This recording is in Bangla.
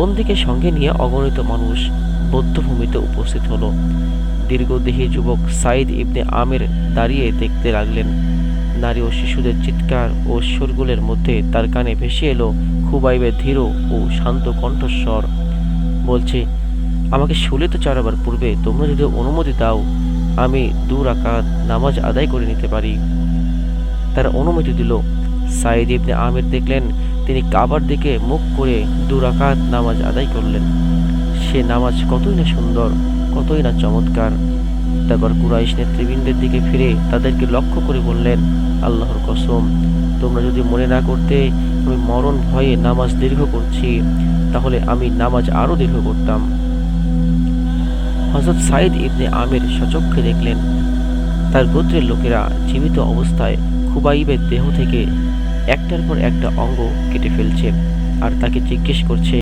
বন্দিকে সঙ্গে নিয়ে অগণিত মানুষ বৌদ্ধভূমিতে উপস্থিত হলো। দীর্ঘদেহী যুবক সাইদ ইবনে আমের দাঁড়িয়ে দেখতে লাগলেন। নারী ও শিশুদের চিৎকার ও শোরগোলের মধ্যে তার কানে ভেসে এলো খুবাইবের ধীর ও শান্ত কণ্ঠস্বর। বলছে, আমাকে শুলে তো চারাবার পূর্বে তোমরা যদি অনুমতি দাও, আমি দু রাকাত নামাজ আদায় করে নিতে পারি। তারা অনুমতি দিল। সাইদ ইবনে আমির দেখলেন তিনি কাবার দিকে মুখ করে দু রাকাত নামাজ আদায় করলেন। সে নামাজ কতই না সুন্দর, কতই না চমৎকার। তারপর কুরাইশ নেতৃবৃন্দের দিকে ফিরে তাদেরকে লক্ষ্য করে বললেন, আল্লাহর কসম, তোমরা যদি মনে না করতে আমি মরণ ভয়ে নামাজ দীর্ঘ করছি, তাহলে আমি নামাজ আরও দীর্ঘ করতাম। হজরত সাইদ ইবনে আমির সচক্ষে দেখলেন, তার গোত্রের লোকেরা জীবিত অবস্থায় খুবাইবের দেহ থেকে একটার পর একটা অঙ্গ কেটে ফেলছে আর তাকে জিজ্ঞেস করছে